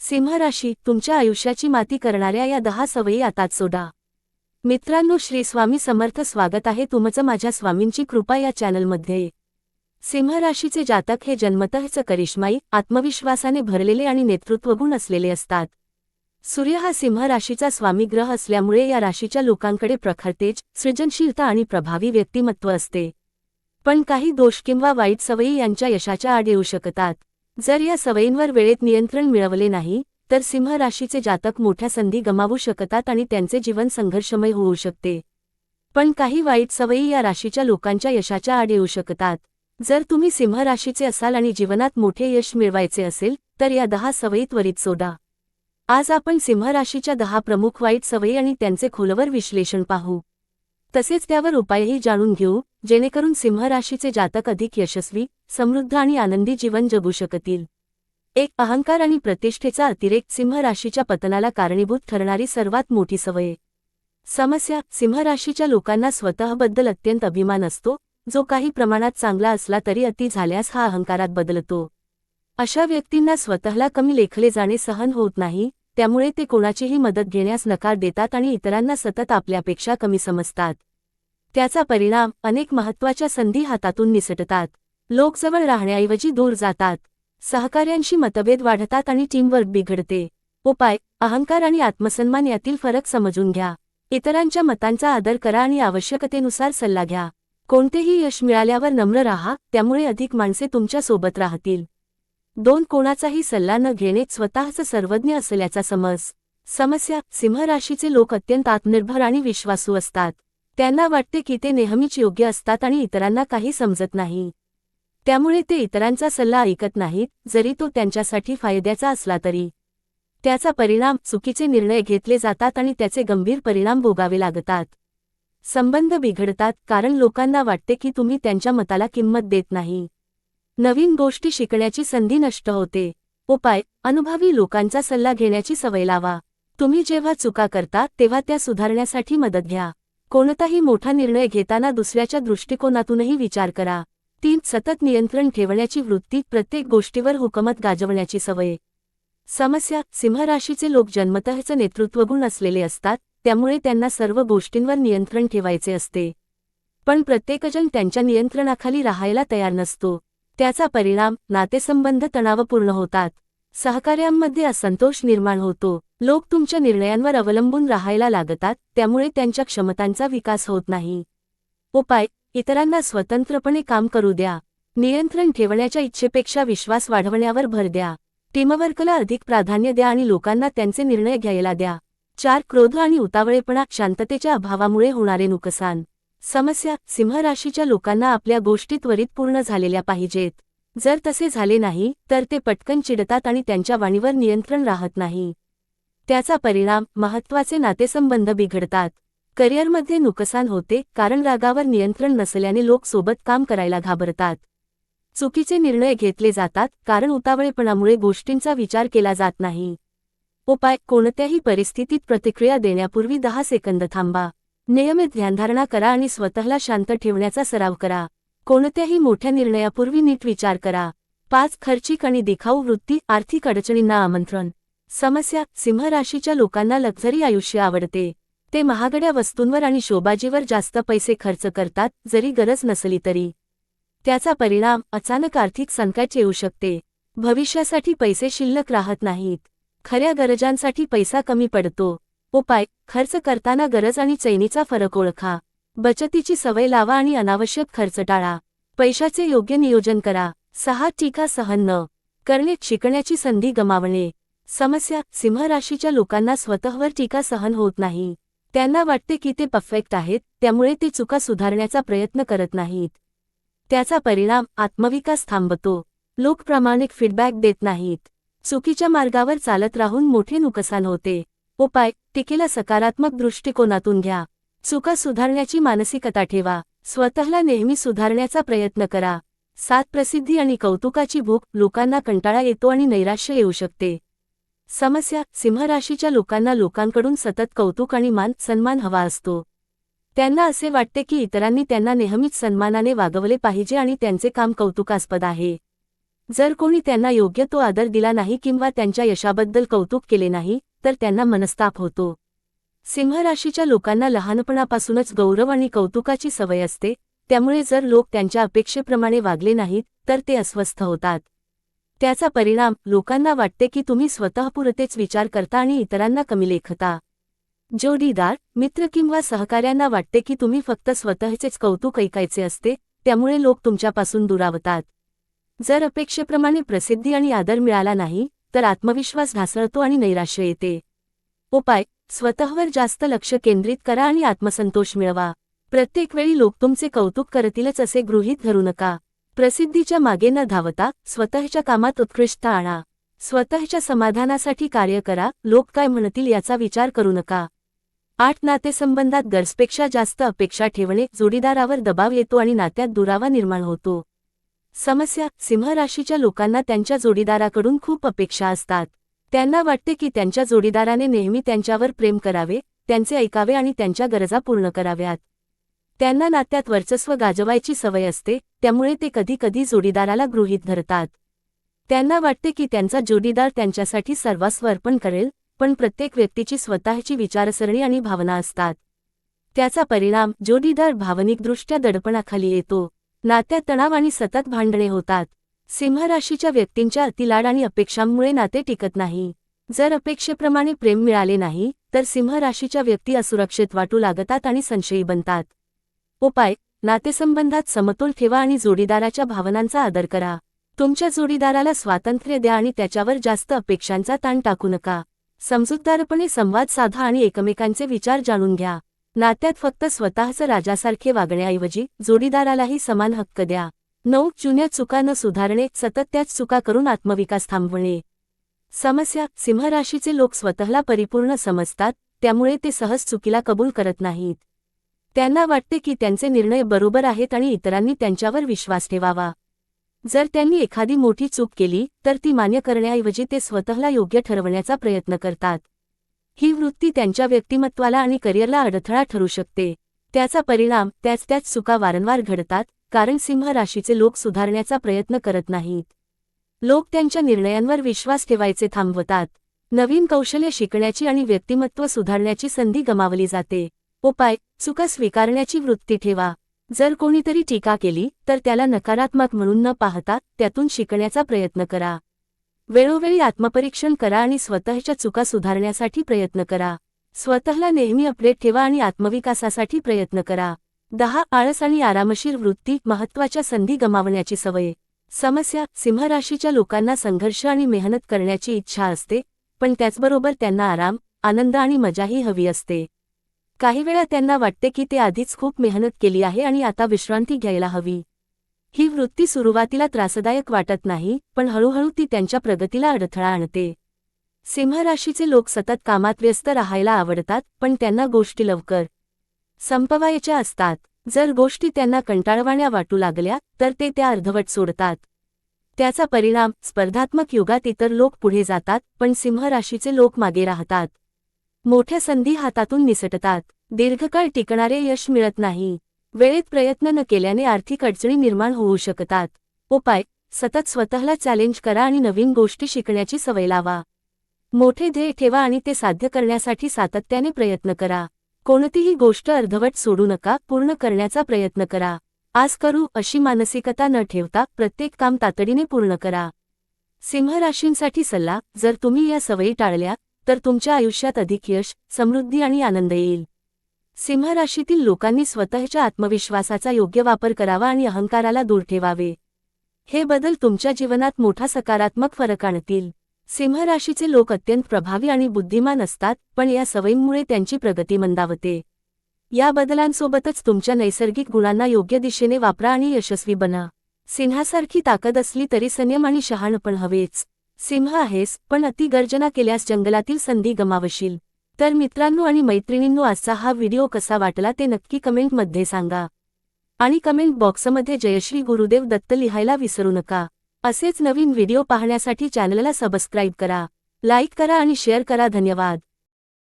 सिंह राशी तुमच्या आयुष्याची माती करणाऱ्या या दहा सवयी आताच सोडा. मित्रांनो श्री स्वामी समर्थ स्वागत आहे तुमचं माझ्या स्वामींची कृपा या चॅनलमध्ये. सिंह राशीचे जातक हे जन्मतःच करिश्माई आत्मविश्वासाने भरलेले आणि नेतृत्वगुण असलेले असतात. सूर्य हा सिंह राशीचा स्वामी ग्रह असल्यामुळे या राशीच्या लोकांकडे प्रखर तेज सृजनशीलता आणि प्रभावी व्यक्तिमत्व असते. पण काही दोष किंवा वाईट सवयी यांच्या यशाच्या आड येऊ शकतात. जर या सवयींवर वेळेत नियंत्रण मिळवले नाही तर सिंह राशीचे जातक मोठ्या संधी गमावू शकतात आणि त्यांचे जीवन संघर्षमय होऊ शकते. पण काही वाईट सवयी या राशीच्या लोकांच्या यशाच्या आड येऊ शकतात. जर तुम्ही सिंह राशीचे असाल आणि जीवनात मोठे यश मिळवायचे असेल तर या दहा सवयी त्वरित सोडा. आज आपण सिंह राशीच्या दहा प्रमुख वाईट सवयी आणि त्यांचे खोलवर विश्लेषण पाहू. तसेच त्यावर उपायही जाणून घेऊ जेणेकरून सिंह राशीचे जातक अधिक यशस्वी समृद्ध आणि आनंदी जीवन जगू शकतील. एक अहंकार आणि प्रतिष्ठेचा अतिरेक सिंह राशीच्या पतनाला कारणीभूत ठरणारी सर्वात मोठी सवय. समस्या सिंह राशीच्या लोकांना स्वतःबद्दल अत्यंत अभिमान असतो जो काही प्रमाणात चांगला असला तरी अति झाल्यास हा अहंकारात बदलतो. अशा व्यक्तींना स्वतःला कमी लेखले जाणे सहन होत नाही त्यामुळे ते कोणाचीही मदत घेण्यास नकार देतात आणि इतरांना सतत आपल्यापेक्षा कमी समजतात. त्याचा परिणाम अनेक महत्त्वाच्या संधी हातातून निसटतात. लोक जवळ राहण्याऐवजी दूर जातात. सहकार्यांशी मतभेद वाढतात आणि टीमवर्क बिघडते. उपाय अहंकार आणि आत्मसन्मान यातील फरक समजून घ्या. इतरांच्या मतांचा आदर करा आणि आवश्यकतेनुसार सल्ला घ्या. कोणतेही यश मिळाल्यावर नम्र राहा त्यामुळे अधिक माणसे तुमच्यासोबत राहतील. दोन कोणाचाही सल्ला न घेणे स्वतःच सर्वज्ञ असल्याचा समज. समस्या सिंह राशीचे लोक अत्यंत आत्मनिर्भर आणि विश्वासू असतात. त्यांना वाटते की ते नेहमीच योग्य असतात आणि इतरांना काही समजत नाही. त्यामुळे ते इतरांचा सल्ला ऐकत नाहीत जरी तो त्यांच्यासाठी फायद्याचा असला तरी. त्याचा परिणाम चुकीचे निर्णय घेतले जातात आणि त्याचे गंभीर परिणाम भोगावे लागतात. संबंध बिघडतात कारण लोकांना वाटते की तुम्ही त्यांच्या मताला किंमत देत नाही. नवीन गोष्टी शिकण्याची संधी नष्ट होते. उपाय अनुभवी लोकांचा सल्ला घेण्याची सवय लावा. तुम्ही जेव्हा चुका करता तेव्हा त्या सुधारण्यासाठी मदत घ्या. कोणताही मोठा निर्णय घेताना दुसऱ्याच्या दृष्टिकोनातूनही विचार करा. तीन सतत नियंत्रण ठेवण्याची वृत्ती प्रत्येक गोष्टीवर हुकमत गाजवण्याची सवय. समस्या सिंहराशीचे लोक जन्मतःच नेतृत्वगुण असलेले असतात त्यामुळे त्यांना सर्व गोष्टींवर नियंत्रण ठेवायचे असते. पण प्रत्येकजण त्यांच्या नियंत्रणाखाली राहायला तयार नसतो. त्याचा परिणाम नातेसंबंध तणावपूर्ण होतात. सहकार्यांमध्ये असंतोष निर्माण होतो. लोक तुमच्या निर्णयांवर अवलंबून राहायला लागतात त्यामुळे त्यांच्या क्षमतांचा विकास होत नाही. उपाय इतरांना स्वतंत्रपणे काम करू द्या. नियंत्रण ठेवण्याच्या इच्छेपेक्षा विश्वास वाढवण्यावर भर द्या. टीमवर्कला अधिक प्राधान्य द्या आणि लोकांना त्यांचे निर्णय घ्यायला द्या. चार क्रोध आणि उतावळेपणा शांततेच्या अभावामुळे होणारे नुकसान. समस्या सिंह राशीच्या लोकांना आपल्या गोष्टी त्वरित पूर्ण झालेल्या पाहिजेत. जर तसे झाले नाही तर ते पटकन चिडतात आणि त्यांच्या वाणीवर नियंत्रण राहत नाही. त्याचा परिणाम महत्त्वाचे नातेसंबंध बिघडतात. करिअरमध्ये नुकसान होते कारण रागावर नियंत्रण नसल्याने लोक सोबत काम करायला घाबरतात. चुकीचे निर्णय घेतले जातात कारण उतावळेपणामुळे गोष्टींचा विचार केला जात नाही. उपाय कोणत्याही परिस्थितीत प्रतिक्रिया देण्यापूर्वी दहा सेकंद थांबा. नियमित ध्यानधारणा करा आणि स्वतःला शांत ठेवण्याचा सराव करा. कोणत्याही मोठ्या निर्णयापूर्वी नीट विचार करा. पाच खर्चिक आणि दिखाऊ वृत्ती आर्थिक अडचणींना आमंत्रण. समस्या सिंह राशीच्या लोकांना लक्झरी आयुष्य आवडते. ते महागड्या वस्तूंवर आणि शोबाजीवर जास्त पैसे खर्च करतात जरी गरज नसली तरी. त्याचा परिणाम अचानक आर्थिक संकट येऊ शकते. भविष्यासाठी पैसे शिल्लक राहत नाहीत. खऱ्या गरजांसाठी पैसा कमी पडतो. उपाय खर्च करताना गरज आणि चैनीचा फरक ओळखा. बचतीची सवय लावा आणि अनावश्यक खर्च टाळा. पैशाचे योग्य नियोजन करा. सहा टीका सहन न करणे शिकण्याची संधी गमावणे. समस्या सिंह राशीच्या लोकांना स्वतःवर टीका सहन होत नाही. त्यांना वाटते की ते परफेक्ट आहेत त्यामुळे ते चुका सुधारण्याचा प्रयत्न करत नाहीत. त्याचा परिणाम आत्मविकास थांबतो. लोक प्रामाणिक फीडबॅक देत नाहीत. चुकीच्या मार्गावर चालत राहून मोठे नुकसान होते. उपाय टीकेला सकारात्मक दृष्टिकोनातून घ्या. चुका सुधारण्याची मानसिकता ठेवा. स्वतःला नेहमी सुधारण्याचा प्रयत्न करा. सात प्रसिद्धी आणि कौतुकाची भूक लोकांना कंटाळा येतो आणि नैराश्य येऊ शकते. समस्या सिंहराशीच्या लोकांना लोकांकडून सतत कौतुक आणि मान सन्मान हवा असतो. त्यांना असे वाटते की इतरांनी त्यांना नेहमीच सन्मानाने वागवले पाहिजे आणि त्यांचे काम कौतुकास्पद आहे. जर कोणी त्यांना योग्य तो आदर दिला नाही किंवा त्यांच्या यशाबद्दल कौतुक केले नाही तर त्यांना मनस्ताप होतो. सिंहराशीच्या लोकांना लहानपणापासूनच गौरव आणि कौतुकाची सवय असते त्यामुळे जर लोक त्यांच्या अपेक्षेप्रमाणे वागले नाहीत तर ते अस्वस्थ होतात. त्याचा परिणाम लोकांना वाटते की तुम्ही स्वतःपुरतेच विचार करता आणि इतरांना कमी लेखता. जोडीदार मित्र किंवा सहकाऱ्यांना वाटते की तुम्ही फक्त स्वतःचेच कौतुक ऐकायचे असते त्यामुळे लोक तुमच्यापासून दुरावतात. जर अपेक्षेप्रमाणे प्रसिद्धी आणि आदर मिळाला नाही तर आत्मविश्वास ढासळतो आणि नैराश्य येते. उपाय स्वतःवर जास्त लक्ष केंद्रित करा आणि आत्मसंतोष मिळवा. प्रत्येक वेळी लोक तुमचे कौतुक करतीलच असे गृहीत धरू नका. प्रसिद्धीच्या मागे न धावता स्वतःच्या कामात उत्कृष्टता आणा. स्वतःच्या समाधानासाठी कार्य करा. लोक काय म्हणतील याचा विचार करू नका. आठ नातेसंबंधात गरजपेक्षा जास्त अपेक्षा ठेवणे जोडीदारावर दबाव येतो आणि नात्यात दुरावा निर्माण होतो. समस्या सिंह राशीच्या लोकांना त्यांच्या जोडीदाराकडून खूप अपेक्षा असतात. त्यांना वाटते की त्यांच्या जोडीदाराने नेहमी त्यांच्यावर प्रेम करावे त्यांचे ऐकावे आणि त्यांच्या गरजा पूर्ण कराव्यात. त्यांना नात्यात वर्चस्व गाजवायची सवय असते त्यामुळे ते कधीकधी जोडीदाराला गृहीत धरतात. त्यांना वाटते की त्यांचा जोडीदार त्यांच्यासाठी सर्वस्व अर्पण करेल पण प्रत्येक व्यक्तीची स्वतःची विचारसरणी आणि भावना असतात. त्याचा परिणाम जोडीदार भावनिकदृष्ट्या दडपणाखाली येतो. नात्यात तणाव आणि सतत भांडणे होतात. सिंह राशीच्या व्यक्तींच्या अतिलाड आणि अपेक्षांमुळे नाते टिकत नाही. जर अपेक्षेप्रमाणे प्रेम मिळाले नाही तर सिंह राशीच्या व्यक्ती असुरक्षित वाटू लागतात आणि संशयी बनतात. उपाय नातेसंबंधात समतोल ठेवा आणि जोडीदाराच्या भावनांचा आदर करा. तुमच्या जोडीदाराला स्वातंत्र्य द्या आणि त्याच्यावर जास्त अपेक्षांचा ताण टाकू नका. समजूतदारपणे संवाद साधा आणि एकमेकांचे विचार जाणून घ्या. नात्यात फक्त स्वतःचं राजासारखे वागण्याऐवजी जोडीदारालाही समान हक्क द्या. नऊ जुन्या चुका न सुधारणे सतत त्याच चुका करून आत्मविकास थांबवणे. समस्या सिंहराशीचे लोक स्वतःला परिपूर्ण समजतात त्यामुळे ते सहज चुकीला कबूल करत नाहीत. त्यांना वाटते की त्यांचे निर्णय बरोबर आहेत आणि इतरांनी त्यांच्यावर विश्वास ठेवावा. जर त्यांनी एखादी मोठी चूक केली तर ती मान्य करण्याऐवजी ते स्वतःला योग्य ठरवण्याचा प्रयत्न करतात. ही वृत्ती त्यांच्या व्यक्तिमत्वाला आणि करिअरला अडथळा ठरू शकते. त्याचा परिणाम त्याच त्याच चुका वारंवार घडतात कारण सिंह राशीचे लोक सुधारण्याचा प्रयत्न करत नाहीत. लोक त्यांच्या निर्णयांवर विश्वास ठेवायचे थांबवतात. नवीन कौशल्य शिकण्याची आणि व्यक्तिमत्व सुधारण्याची संधी गमावली जाते. उपाय चुका स्वीकारण्याची वृत्ती ठेवा. जर कोणीतरी टीका केली तर त्याला नकारात्मक म्हणून न पाहता त्यातून शिकण्याचा प्रयत्न करा. वेळोवेळी आत्मपरीक्षण करा आणि स्वतःच्या चुका सुधारण्यासाठी प्रयत्न करा. स्वतःला नेहमी अपडेट ठेवा आणि आत्मविकासासाठी प्रयत्न करा. दहा आळस आणि आरामशीर वृत्ती महत्त्वाच्या संधी गमावण्याची सवय. समस्या सिंहराशीच्या लोकांना संघर्ष आणि मेहनत करण्याची इच्छा असते पण त्याचबरोबर त्यांना आराम आनंद आणि मजाही हवी असते. काही वेळा त्यांना वाटते की ते आधीच खूप मेहनत केली आहे आणि आता विश्रांती घ्यायला हवी. ही वृत्ती सुरुवातीला त्रासदायक वाटत नाही पण हळूहळू ती त्यांच्या प्रगतीला अडथळा आणते. सिंह राशीचे लोक सतत कामात व्यस्त राहायला आवडतात पण त्यांना गोष्टी लवकर संपवायच्या असतात. जर गोष्टी त्यांना कंटाळवाण्या वाटू लागल्या तर ते त्या अर्धवट सोडतात. त्याचा परिणाम स्पर्धात्मक युगात इतर लोक पुढे जातात पण सिंह राशीचे लोक मागे राहतात. मोठ्या संधी हातातून निसटतात. दीर्घकाळ टिकणारे यश मिळत नाही. वेळेत प्रयत्न न केल्याने आर्थिक अडचणी निर्माण होऊ शकतात. उपाय सतत स्वतःला चॅलेंज करा आणि नवीन गोष्टी शिकण्याची सवय लावा. मोठे ध्येय ठेवा आणि ते साध्य करण्यासाठी सातत्याने प्रयत्न करा. कोणतीही गोष्ट अर्धवट सोडू नका पूर्ण करण्याचा प्रयत्न करा. आज करू अशी मानसिकता न ठेवता प्रत्येक काम तातडीने पूर्ण करा. सिंह राशींसाठी सल्ला जर तुम्ही या सवयी टाळल्या तर तुमच्या आयुष्यात अधिक यश समृद्धी आणि आनंद येईल. सिंह राशीतील लोकांनी स्वतःच्या आत्मविश्वासाचा योग्य वापर करावा आणि अहंकाराला दूर ठेवावे. हे बदल तुमच्या जीवनात मोठा सकारात्मक फरक आणतील. सिंह राशीचे लोक अत्यंत प्रभावी आणि बुद्धिमान असतात पण या सवयींमुळे त्यांची प्रगती मंदावते. या बदलांसोबतच तुमच्या नैसर्गिक गुणांना योग्य दिशेने वापरा आणि यशस्वी बना. सिंहासारखी ताकद असली तरी संयम आणि शहाणपण हवेच. सिंह आहेस पण अतिगर्जना केल्यास जंगलातील संधी गमावशील. तर मित्रांनो आणि मैत्रिणींनो आजचा हा व्हिडिओ कसा वाटला ते नक्की कमेंटमध्ये सांगा. आणि कमेंट बॉक्समध्ये जयश्री गुरुदेव दत्त लिहायला विसरू नका. असेच नवीन व्हिडिओ पाहण्यासाठी चॅनलला सबस्क्राईब करा. लाईक करा आणि शेअर करा. धन्यवाद.